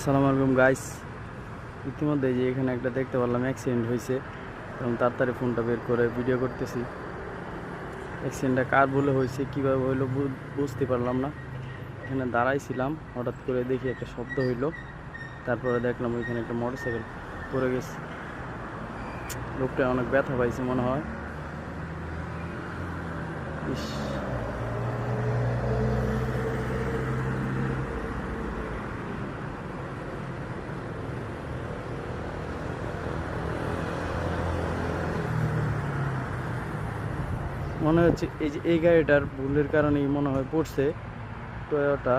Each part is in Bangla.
আসসালামু আলাইকুম গাইস ইতিমধ্যে যে এখানে একটা দেখতে পারলাম অ্যাক্সিডেন্ট হয়েছে এবং তাড়াতাড়ি ফোনটা বের করে ভিডিও করতেছি। অ্যাক্সিডেন্টটা কার বলে হয়েছে কীভাবে হইল বুঝতে পারলাম না। এখানে দাঁড়াইছিলাম, হঠাৎ করে দেখি একটা শব্দ হইল। তারপরে দেখলাম ওইখানে একটা মোটরসাইকেল পড়ে গেছে। লোকটা অনেক ব্যথা পাইছে মনে হয়। ইস। মনে হচ্ছে এই যে, এই গাড়িটার ভুলের কারণেই মনে হয় পড়ছে। টয়োটা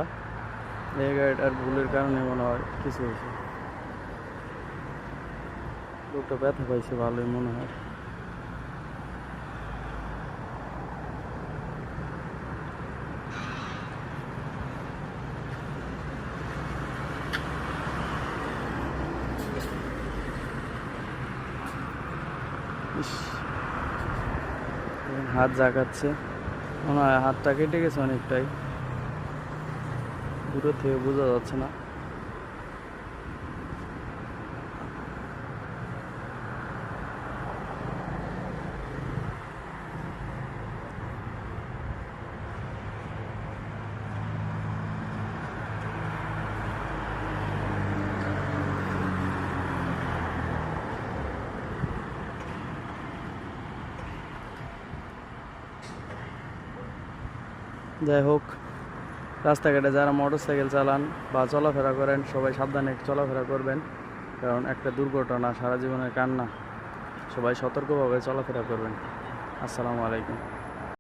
এই গাড়িটার ভুলের কারণে মনে হয় কিছু হয়েছে। লোকটা ব্যথা পাইছে ভালোই মনে হয়। ইস। হাত জাগাচ্ছে। মনে হয় হাতটা কেটে গেছে অনেকটাই। দূর থেকে বোঝা যাচ্ছে না। যাই হোক, রাস্তাঘাটে যারা মোটর সাইকেল চালান বা চলাফেরা করেন, সবাই সাবধানে চলাফেরা করবেন। কারণ একটা দুর্ঘটনা সারা জীবনের কান্না, সবাই সতর্কভাবে চলাফেরা করবেন। আসসালামু আলাইকুম।